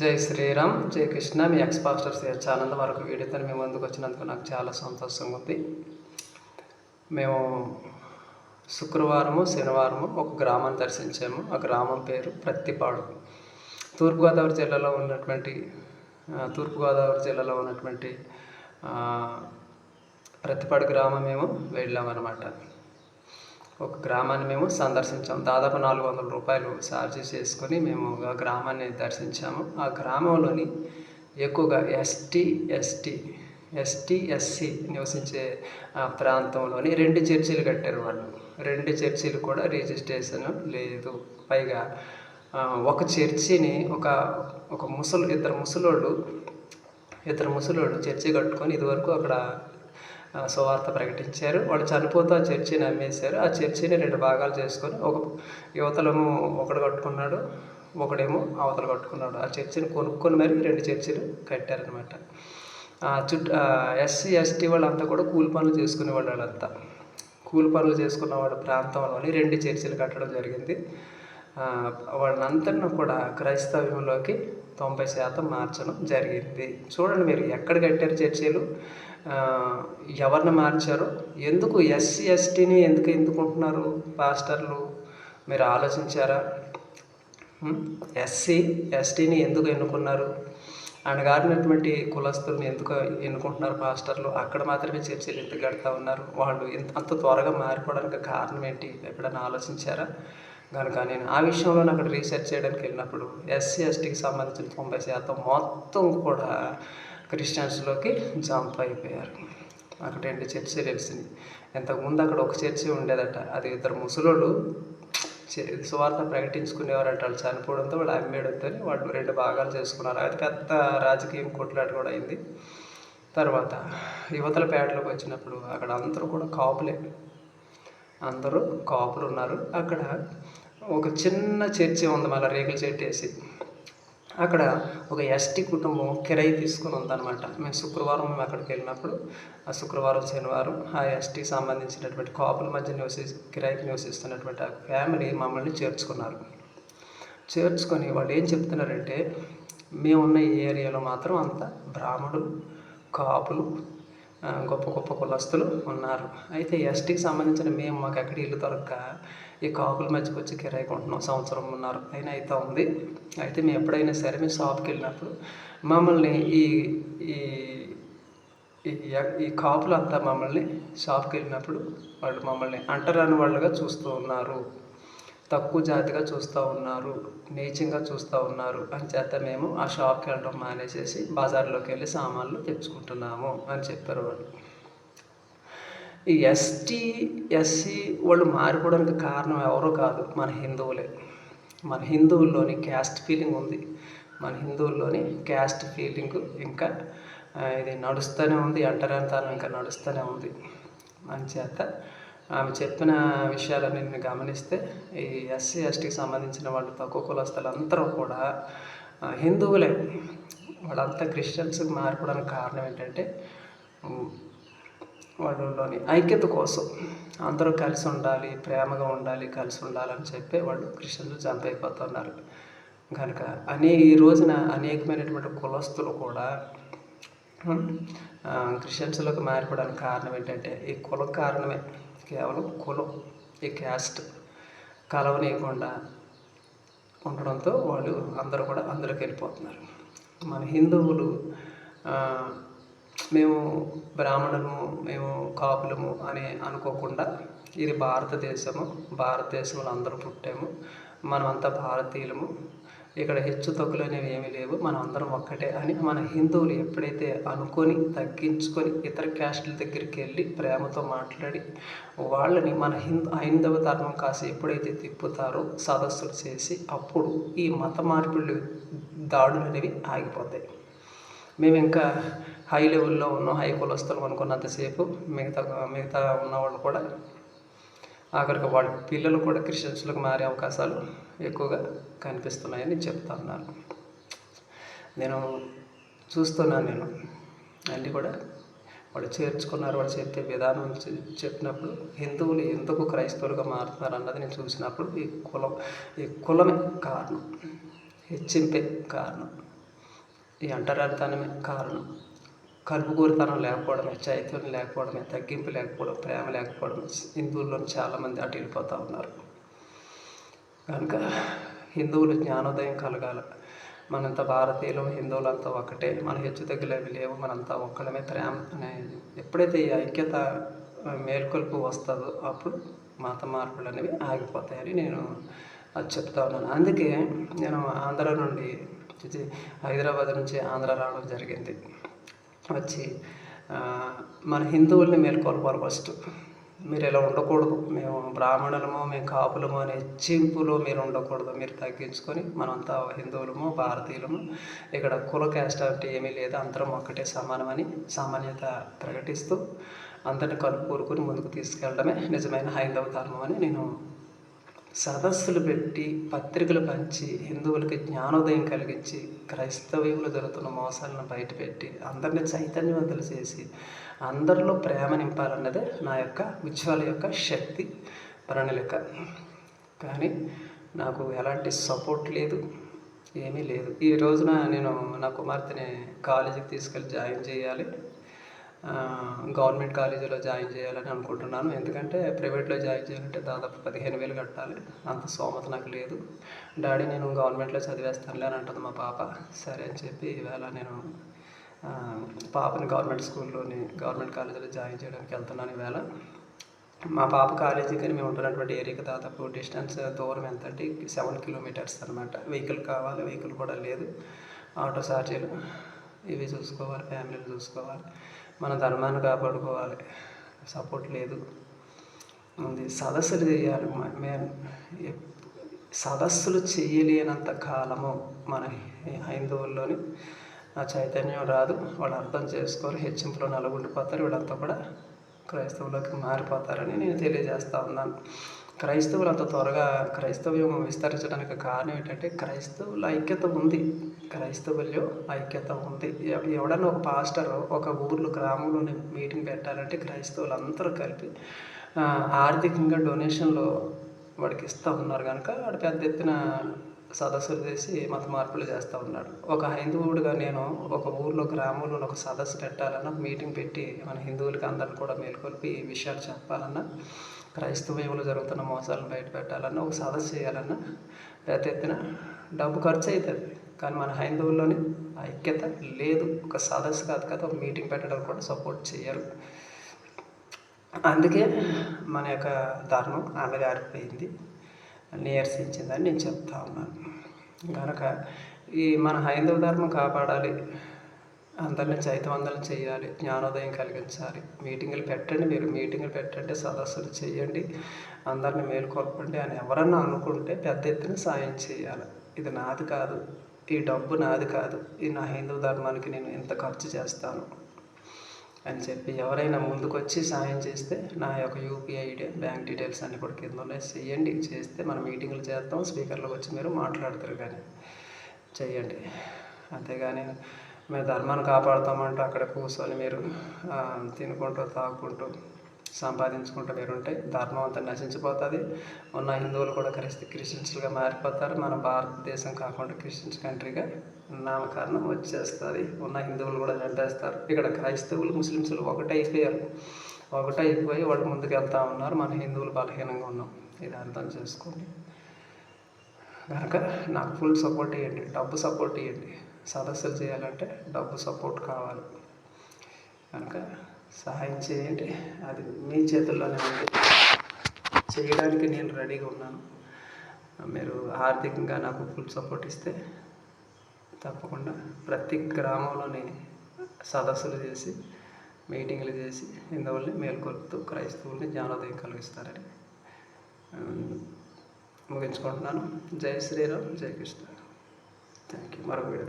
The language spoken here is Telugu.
జై శ్రీరామ్ జై కృష్ణ. మీ ఎక్స్ పాస్టర్ సిహెచ్ ఆనంద్ వరకు వీడియోతో మేము ముందుకు వచ్చినందుకు నాకు చాలా సంతోషంగా ఉంది. మేము శుక్రవారము శనివారము ఒక గ్రామాన్ని దర్శించాము. ఆ గ్రామం పేరు ప్రత్తిపాడు. తూర్పుగోదావరి జిల్లాలో ఉన్నటువంటి తూర్పుగోదావరి జిల్లాలో ఉన్నటువంటి ప్రత్తిపాడు గ్రామం మేము వెళ్ళామన్నమాట. ఒక గ్రామాన్ని మేము సందర్శించాం. దాదాపు నాలుగు వందల రూపాయలు ఛార్జెస్ చేసుకొని మేము ఆ గ్రామాన్ని దర్శించాము. ఆ గ్రామంలోని ఎక్కువగా ఎస్టీ ఎస్టీ ఎస్టీ ఎస్సీ నివసించే ప్రాంతంలోని రెండు చర్చిలు కట్టారు వాళ్ళు. రెండు చర్చిలు కూడా రిజిస్ట్రేషన్ లేదు. పైగా ఒక చర్చిని ఒక ఒక ముసలు ఇద్దరు ముసలోళ్ళు ఇద్దరు ముసలోళ్ళు చర్చి కట్టుకొని ఇదివరకు అక్కడ సువార్త ప్రకటించారు. వాళ్ళు చనిపోతూ ఆ చర్చిని అమ్మేశారు ఆ చర్చిని రెండు భాగాలు చేసుకొని ఒక యువతలము ఒకడు కట్టుకున్నాడు ఒకడేమో అవతలు కట్టుకున్నాడు. ఆ చర్చిని కొనుక్కొని మరి రెండు చర్చిలు కట్టారనమాట ఆ చుట్టూ ఎస్సీ ఎస్టీ వాళ్ళంతా కూడా కూలి పనులు చేసుకునే వాళ్ళు వాళ్ళంతా. కూలి పనులు చేసుకున్న వాళ్ళ ప్రాంతంలోని రెండు చర్చిలు కట్టడం జరిగింది. ఆ, కూడా క్రైస్తవ్యంలోకి తొంభై శాతం మార్చడం జరిగింది. చూడండి మీరు ఎక్కడ కట్టారు చర్చీలు? ఎవరిని మార్చారు? ఎందుకు ఎస్సీ ఎస్టీని ఎందుకు ఎన్నుకుంటున్నారు పాస్టర్లు? మీరు ఆలోచించారా? ఎస్సీ ఎస్టీని ఎందుకు ఎన్నుకున్నారు? అణగారినటువంటి కులస్తుల్ని ఎందుకు ఎన్నుకుంటున్నారు పాస్టర్లు? అక్కడ మాత్రమే చర్చలు ఎందుకు కడతా ఉన్నారు. వాళ్ళు ఇంత అంత త్వరగా మారిపోవడానికి కారణం ఏంటి? ఎప్పుడైనా ఆలోచించారా? కనుక నేను ఆ విషయంలో అక్కడ రీసెర్చ్ చేయడానికి వెళ్ళినప్పుడు ఎస్సీ ఎస్టీకి సంబంధించిన తొంభై శాతం మొత్తం కూడా క్రిస్టియన్స్లోకి జంప్ అయిపోయారు. అక్కడ రెండు చర్చి తెలిసింది. ఇంతకుముందు అక్కడ ఒక చర్చి ఉండేదట. అది ఇద్దరు ముసలోళ్ళు సువార్త ప్రకటించుకునేవారంట. వాళ్ళు చనిపోవడంతో వాళ్ళు అమ్మేయడంతో వాళ్ళు రెండు భాగాలు చేసుకున్నారు. అది పెద్ద రాజకీయం కొట్లాట కూడా అయింది. తర్వాత యువతల పేటలోకి వచ్చినప్పుడు అక్కడ అందరూ కూడా కాపులే. అందరూ కాపులు ఉన్నారు అక్కడ ఒక చిన్న చర్చి ఉంది. మళ్ళీ రేకుల చెట్టు వేసి. అక్కడ ఒక ఎస్టీ కుటుంబం కిరాయి తీసుకుని ఉందన్నమాట. మేము శుక్రవారం మేము అక్కడికి వెళ్ళినప్పుడు ఆ శుక్రవారం శనివారం ఆ ఎస్టీకి సంబంధించినటువంటి కాపుల మధ్య నివసి కిరాయికి నివసిస్తున్నటువంటి ఆ ఫ్యామిలీ మమ్మల్ని చేర్చుకున్నారు. చేర్చుకొని వాళ్ళు ఏం చెప్తున్నారంటే మేమున్న ఈ ఏరియాలో మాత్రం అంత బ్రాహ్మణులు కాపులు గొప్ప గొప్ప కులస్తులు ఉన్నారు. అయితే ఎస్టీకి సంబంధించిన మేము మాకు ఎక్కడ ఇల్లు దొరక్క ఈ కాపుల మధ్యకి వచ్చి కిరాయి కొంటున్నాం. సంవత్సరం ఉన్నారు అయినా అయితే ఉంది. అయితే మేము ఎప్పుడైనా సరే మేము షాప్కి వెళ్ళినప్పుడు మమ్మల్ని ఈ ఈ ఈ ఈ కాపులంతా మమ్మల్ని షాప్కి వెళ్ళినప్పుడు వాళ్ళు మమ్మల్ని అంటరాని వాళ్ళుగా చూస్తూ ఉన్నారు. తక్కువ జాతిగా చూస్తూ ఉన్నారు. నీచంగా చూస్తూ ఉన్నారు. అని చేత మేము ఆ షాప్కి వెళ్ళడం మానేసేసి బజార్లోకి వెళ్ళి సామాన్లు తెచ్చుకుంటున్నాము అని చెప్పారు వాళ్ళు. ఈ ఎస్టీ ఎస్సీ వాళ్ళు మారిపోవడానికి కారణం ఎవరో కాదు మన హిందువులే. మన హిందువుల్లోని క్యాస్ట్ ఫీలింగ్ ఉంది. మన హిందువుల్లోని క్యాస్ట్ ఫీలింగ్ ఇంకా ఇది నడుస్తూనే ఉంది అంటరంతరం ఇంకా నడుస్తూనే ఉంది. చేత ఆమె చెప్పిన విషయాలన్నీ నేను గమనిస్తే ఈ ఎస్సీ ఎస్టీకి సంబంధించిన వాళ్ళు తక్కువ కులస్తులందరూ కూడా హిందువులే. వాళ్ళంతా క్రిస్టియన్స్కి మారిపోవడానికి కారణం ఏంటంటే వాళ్ళలోని ఐక్యత కోసం అందరూ కలిసి ఉండాలి ప్రేమగా ఉండాలి కలిసి ఉండాలని చెప్పి వాళ్ళు క్రిస్టియన్లు జంప్ అయిపోతున్నారు కనుక అనే ఈ రోజున అనేకమైనటువంటి కులస్తులు కూడా క్రిస్టియన్స్లోకి మారిపోవడానికి కారణం ఏంటంటే ఈ కుల కారణమే. కేవలం కులం ఈ క్యాస్ట్ కలవనీయకుండా ఉండడంతో వాళ్ళు అందరూ కూడా అందరికి వెళ్ళిపోతున్నారు. మన హిందువులు మేము బ్రాహ్మణులము మేము కాపులము అని అనుకోకుండా ఇది భారతదేశము. భారతదేశంలో అందరూ పుట్టాము. మనమంతా భారతీయులము. ఇక్కడ హెచ్చు తగ్గులు అనేవి ఏమీ లేవు. మనం అందరం ఒక్కటే అని మన హిందువులు ఎప్పుడైతే అనుకొని తగ్గించుకొని ఇతర క్యాస్టుల దగ్గరికి వెళ్ళి ప్రేమతో మాట్లాడి వాళ్ళని మన హిందూ హైందవ ధర్మం కాసి ఎప్పుడైతే తిప్పుతారో సదస్సులు చేసి అప్పుడు ఈ మత మార్పులు దాడులు అనేవి ఆగిపోతాయి. మేము ఇంకా హై లెవెల్లో ఉన్నాం హై కులస్తులం అనుకున్నంతసేపు మిగతా మిగతా ఉన్నవాళ్ళు కూడా ఆఖరికి వాళ్ళ పిల్లలు కూడా క్రిస్టియన్స్లకు మారే అవకాశాలు ఎక్కువగా కనిపిస్తున్నాయని చెప్తా ఉన్నాను. నేను చూస్తున్నాను నేను. అన్నీ కూడా వాళ్ళు చేర్చుకున్నారు వాళ్ళు చెప్పే విధానం చెప్పినప్పుడు హిందువులు ఎందుకు క్రైస్తవులుగా మారుతున్నారు అన్నది నేను చూసినప్పుడు ఈ కులం ఈ కులమే కారణం. హెచ్చింపే కారణం. ఈ అంటరానితనమే కారణం. కలుపుగోరుతనం లేకపోవడమే చైతన్యం లేకపోవడమే తగ్గింపు లేకపోవడం ప్రేమ లేకపోవడం హిందువుల్లో చాలామంది అటు వెళ్ళిపోతూ ఉన్నారు. కనుక హిందువులు జ్ఞానోదయం కలగాల. మనంత భారతీయులు హిందువులంతా ఒకటే. మన హెచ్చు తగ్గులేవి లేవు మనంతా ఒక్కడమే ప్రేమ అనే ఎప్పుడైతే ఈ ఐక్యత మేల్కొల్పు వస్తుందో అప్పుడు మత మార్పులు అనేవి ఆగిపోతాయని నేను అది చెప్తా ఉన్నాను. అందుకే నేను ఆంధ్ర నుండి హైదరాబాద్ నుంచి ఆంధ్ర రావడం జరిగింది. వచ్చి మన హిందువుల్ని మేల్కొల్పారు ఫస్ట్ మీరు ఇలా ఉండకూడదు. మేము బ్రాహ్మణులము మేము కాపులము అనే చింపులు మీరు ఉండకూడదు. మీరు తగ్గించుకొని మనంతా హిందువులము భారతీయులము ఇక్కడ కుల క్యాస్ట్ అంటే ఏమీ లేదు. అందరం ఒక్కటే సమానమని సామాన్యత ప్రకటిస్తూ అందరిని కలుపు ముందుకు తీసుకెళ్ళడమే నిజమైన హైందవ ధర్మం అని నేను సదస్సులు పెట్టి పత్రికలు పంచి హిందువులకి జ్ఞానోదయం కలిగించి క్రైస్తవ్యంలో జరుగుతున్న మోసాలను బయటపెట్టి అందరినీ చైతన్యవంతులు చేసి అందరిలో ప్రేమ నింపాలన్నదే నా యొక్క ఉజ్వల యొక్క శక్తి ప్రణాళిక. కానీ నాకు ఎలాంటి సపోర్ట్ లేదు ఏమీ లేదు. ఈ రోజున నేను నా కుమార్తెని కాలేజీకి తీసుకెళ్ళి జాయిన్ చేయాలి. గవర్నమెంట్ కాలేజీలో జాయిన్ చేయాలని అనుకుంటున్నాను. ఎందుకంటే ప్రైవేట్లో జాయిన్ చేయాలంటే దాదాపు పదిహేను వేలు కట్టాలి. అంత స్తోమత నాకు లేదు. డాడీ నేను గవర్నమెంట్లో చదివేస్తానులే అని అంటుంది మా పాప. సరే అని చెప్పి ఈవేళ నేను పాపని గవర్నమెంట్ స్కూల్లోని గవర్నమెంట్ కాలేజీలో జాయిన్ చేయడానికి వెళ్తున్నాను ఈవేళ. మా పాప కాలేజీ కానీ మేము ఉంటున్నటువంటి ఏరియాకి దాదాపు డిస్టెన్స్ దూరం ఎంత అంటే సెవెన్ కిలోమీటర్స్ అనమాట వెహికల్ కావాలి వెహికల్ కూడా లేదు. ఆటో ఛార్జీలు ఇవి చూసుకోవాలి ఫ్యామిలీని చూసుకోవాలి. మన ధర్మాన్ని కాపాడుకోవాలి. సపోర్ట్ లేదు. ఉంది. సదస్సులు చేయాలి. మేము సదస్సులు చేయలేనంత కాలము మన హైందవుల్లోని ఆ చైతన్యం రాదు. వాళ్ళు అర్థం చేసుకోరు హెచ్చింపులో నలుగుండిపోతారు. వీళ్ళంతా కూడా క్రైస్తవులోకి మారిపోతారని నేను తెలియజేస్తా ఉన్నాను. క్రైస్తవులు అంత త్వరగా క్రైస్తవ్యం విస్తరించడానికి కారణం ఏంటంటే క్రైస్తవుల ఐక్యత ఉంది. క్రైస్తవుల్లో ఐక్యత ఉంది. ఎవడన్నా ఒక పాస్టర్ ఒక ఊర్లో గ్రామంలోనే మీటింగ్ పెట్టాలంటే క్రైస్తవులు అందరూ కలిపి ఆర్థికంగా డొనేషన్లు వాడికి ఇస్తూ ఉన్నారు కనుక వాడు పెద్ద ఎత్తున సదస్సులు చేసి మత మార్పులు చేస్తూ ఉన్నాడు. ఒక హైందవుడుగా నేను ఒక ఊర్లో గ్రామంలో ఒక సదస్సు పెట్టాలన్నా మీటింగ్ పెట్టి మన హిందువులకి అందరిని కూడా మేల్కొల్పి ఈ విషయాలు చెప్పాలన్నా క్రైస్తవంలో జరుగుతున్న మోసాలను బయట పెట్టాలన్న ఒక సదస్సు చేయాలన్నా పెద్ద ఎత్తున డబ్బు ఖర్చు అవుతుంది కానీ మన హైందవుల్లోని ఐక్యత లేదు. ఒక సదస్సు కాదు కదా ఒక మీటింగ్ పెట్టడం కూడా సపోర్ట్ చేయరు. అందుకే మన యొక్క ధర్మం అణగారిపోయింది నీరసించిందని నేను చెప్తా ఉన్నాను. కనుక ఈ మన హైందవ ధర్మం కాపాడాలి. అందరిని చైతవందనం చేయాలి జ్ఞానోదయం కలిగించాలి. మీటింగులు పెట్టండి మీరు మీటింగులు పెట్టండి సదస్సులు చేయండి అందరిని మేలుకొల్పండి అని ఎవరన్నా అనుకుంటే పెద్ద ఎత్తున సాయం చేయాలి. ఇది నాది కాదు ఈ డబ్బు నాది కాదు ఈ నా హిందూ ధర్మానికి నేను ఎంత ఖర్చు చేస్తాను అని చెప్పి ఎవరైనా ముందుకొచ్చి సాయం చేస్తే నా యొక్క యూపీఐ ఐడి బ్యాంక్ డీటెయిల్స్ అన్ని కూడా కింద ఉన్నాయి. చేయండి చేస్తే మనం మీటింగ్లు చేద్దాం స్పీకర్లోకి వచ్చి మీరు మాట్లాడతారు కానీ. చేయండి. అంతేగాని మేము ధర్మాన్ని కాపాడుతామంటూ అక్కడ కూర్చొని మీరు తినుకుంటూ తాగుకుంటూ సంపాదించుకుంటూ మీరు ఉంటే ధర్మం అంతా నశించిపోతుంది. ఉన్న హిందువులు కూడా క్రిస్టి క్రిస్టియన్స్గా మారిపోతారు. మన భారతదేశం కాకుండా క్రిస్టియన్స్ కంట్రీగా నామకరణం వచ్చేస్తుంది. ఉన్న హిందువులు కూడా చంపేస్తారు ఇక్కడ క్రైస్తవులు ముస్లిమ్స్లు ఒకటే అయిపోయారు ఒకటే అయిపోయి వాళ్ళు ముందుకు వెళ్తూ ఉన్నారు. మన హిందువులు బలహీనంగా ఉన్నాం. ఇది అర్థం చేసుకోండి. కనుక నాకు ఫుల్ సపోర్ట్ ఇవ్వండి డబ్బు సపోర్ట్ ఇవ్వండి సదస్సులు చేయాలంటే డబ్బు సపోర్ట్ కావాలి. కనుక సహాయం చేయండి. అది మీ చేతుల్లోనే ఉంది. చేయడానికి నేను రెడీగా ఉన్నాను. మీరు ఆర్థికంగా నాకు ఫుల్ సపోర్ట్ ఇస్తే తప్పకుండా ప్రతి గ్రామంలోని సదస్సులు చేసి మీటింగ్లు చేసి హిందువుల్ని మేల్కొల్పుతూ క్రైస్తవుల్ని జ్ఞానోదయం కలిగిస్తారని ముగించుకుంటున్నాను. జై శ్రీరామ్ జై కృష్ణ. థ్యాంక్ యూ మరొక వీడియో